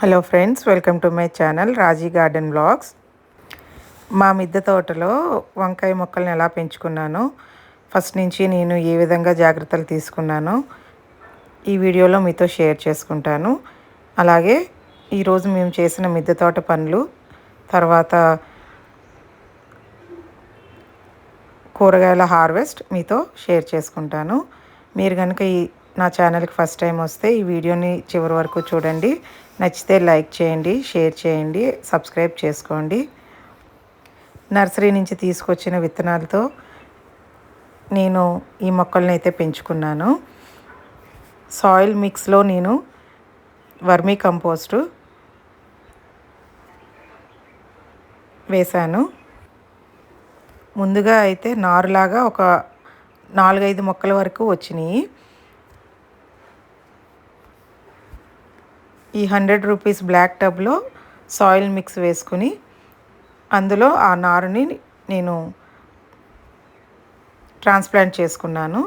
Hello friends welcome to my channel Raji garden blogs. మా మిద్దె తోటలో వంకాయ మొక్కల్ని ఎలా పెంచుకున్నాను ఫస్ట్ నుంచి నేను ఏ విధంగా జాగ్రత్తలు తీసుకున్నాను ఈ వీడియోలో మీతో షేర్ చేసుకుంటాను. అలాగే ఈరోజు మేము చేసిన మిద్దె తోట పనులు తర్వాత కూరగాయల హార్వెస్ట్ మీతో షేర్ చేసుకుంటాను. మీరు కనుక ఈ నా ఛానల్కి ఫస్ట్ టైం వస్తే ఈ వీడియోని చివరి వరకు చూడండి. నచ్చితే లైక్ చేయండి షేర్ చేయండి సబ్స్క్రైబ్ చేసుకోండి. నర్సరీ నుంచి తీసుకొచ్చిన విత్తనాలతో నేను ఈ మొక్కల్ని అయితే పెంచుకున్నాను. సాయిల్ మిక్స్లో నేను వర్మీ కంపోస్టు వేశాను. ముందుగా అయితే నారులాగా ఒక నాలుగైదు మొక్కల వరకు వచ్చినాయి. ఈ హండ్రెడ్ రూపీస్ బ్లాక్ టబ్లో సాయిల్ మిక్స్ వేసుకుని అందులో ఆ నారుని నేను ట్రాన్స్ప్లాంట్ చేసుకున్నాను.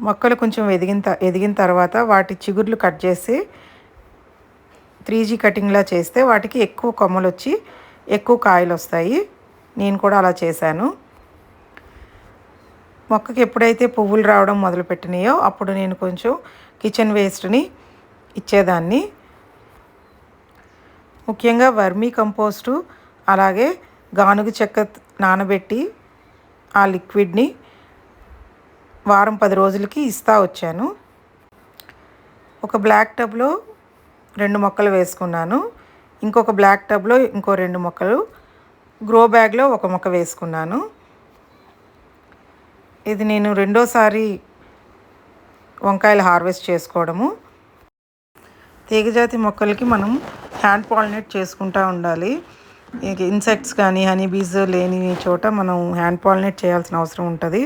మొక్కలు కొంచెం ఎదిగిన ఎదిగిన తర్వాత వాటి చిగుర్లు కట్ చేసి త్రీ జీ కటింగ్లా చేస్తే వాటికి ఎక్కువ కొమ్మలు వచ్చి ఎక్కువ కాయలు వస్తాయి నేను కూడా అలా చేశాను. మొక్కకి ఎప్పుడైతే పువ్వులు రావడం మొదలుపెట్టినాయో అప్పుడు నేను కొంచెం కిచెన్ వేస్ట్ని ఇచ్చేదాన్ని. ముఖ్యంగా వర్మీ కంపోస్టు అలాగే గానుగ చెక్క నానబెట్టి ఆ లిక్విడ్ని వారం పది రోజులకి ఇస్తా వచ్చాను. ఒక బ్లాక్ టబ్లో రెండు మొక్కలు వేసుకున్నాను. ఇంకొక బ్లాక్ టబ్లో ఇంకో రెండు మొక్కలు గ్రో బ్యాగ్లో ఒక మొక్క వేసుకున్నాను. ఇది నేను రెండోసారి వంకాయలు హార్వెస్ట్ చేసుకోవడము. తీగజాతి మొక్కలకి మనం హ్యాండ్ పాలినేట్ చేసుకుంటూ ఉండాలి. ఇన్సెక్ట్స్ కానీ హనీబీస్ లేని చోట మనం హ్యాండ్ పాలినేట్ చేయాల్సిన అవసరం ఉంటుంది.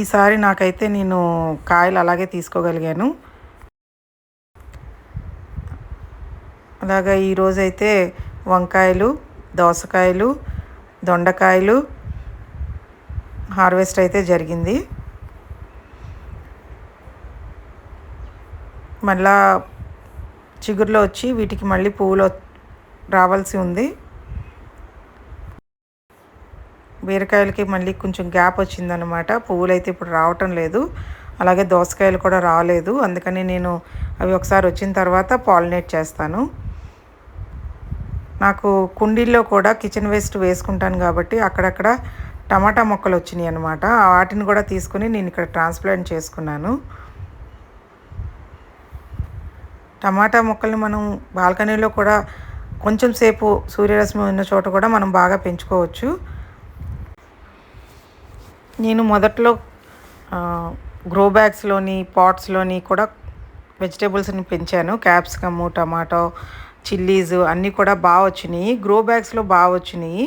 ఈసారి నాకైతే నేను కాయలు అలాగే తీసుకోగలిగాను. అలాగా ఈరోజైతే వంకాయలు దోసకాయలు దొండకాయలు హార్వెస్ట్ అయితే జరిగింది. మళ్ళా చిగురులో వచ్చి వీటికి మళ్ళీ పువ్వులు రావాల్సి ఉంది. బీరకాయలకి మళ్ళీ కొంచెం గ్యాప్ వచ్చిందనమాట పువ్వులు అయితే ఇప్పుడు రావటం లేదు. అలాగే దోసకాయలు కూడా రాలేదు. అందుకని నేను అవి ఒకసారి వచ్చిన తర్వాత పాలినేట్ చేస్తాను. నాకు కుండీల్లో కూడా కిచెన్ వేస్ట్ వేసుకుంటాను కాబట్టి అక్కడక్కడ టమాటా మొక్కలు వచ్చినాయి అనమాట వాటిని కూడా తీసుకుని నేను ఇక్కడ ట్రాన్స్ప్లాంట్ చేసుకున్నాను. టమాటా మొక్కల్ని మనం బాల్కనీలో కూడా కొంచెం సేపు సూర్యరశ్మి ఉన్న చోట కూడా మనం బాగా పెంచుకోవచ్చు. నేను మొదట్లో గ్రో బ్యాగ్స్లోని పాట్స్లోని కూడా వెజిటేబుల్స్ని పెంచాను. క్యాప్సికము టమాటో చిల్లీస్ అన్నీ కూడా బాగా వచ్చినాయి. గ్రో బ్యాగ్స్లో బాగా వచ్చినాయి.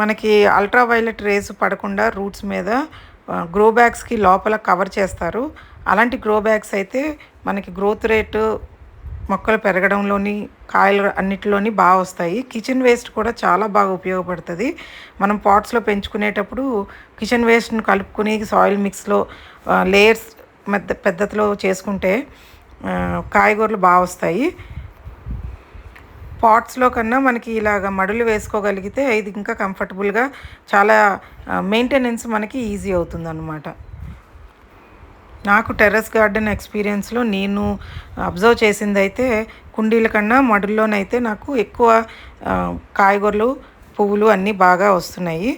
మనకి అల్ట్రా వైలెట్ రేస్ పడకుండా రూట్స్ మీద గ్రో బ్యాగ్స్కి లోపల కవర్ చేస్తారు. అలాంటి గ్రో బ్యాగ్స్ అయితే మనకి గ్రోత్ రేటు మొక్కలు పెరగడంలోని కాయలు అన్నిటిలోని బాగా వస్తాయి. కిచెన్ వేస్ట్ కూడా చాలా బాగా ఉపయోగపడుతుంది. మనం పాట్స్లో పెంచుకునేటప్పుడు కిచెన్ వేస్ట్ను కలుపుకుని సాయిల్ మిక్స్లో లేయర్స్ మెద్ద పెద్దలో చేసుకుంటే కాయగూరలు బాగా వస్తాయి. పాట్స్లో కన్నా మనకి ఇలాగ మడులు వేసుకోగలిగితే ఇది ఇంకా కంఫర్టబుల్గా చాలా మెయింటెనెన్స్ మనకి ఈజీ అవుతుంది అనమాట నాకు టెర్రస్ గార్డెన్ ఎక్స్పీరియన్స్లో నేను అబ్జర్వ్ చేసింది అయితే కుండీల కన్నా మడుల్లోనైతే నాకు ఎక్కువ కాయగూరలు పువ్వులు అన్నీ బాగా వస్తున్నాయి.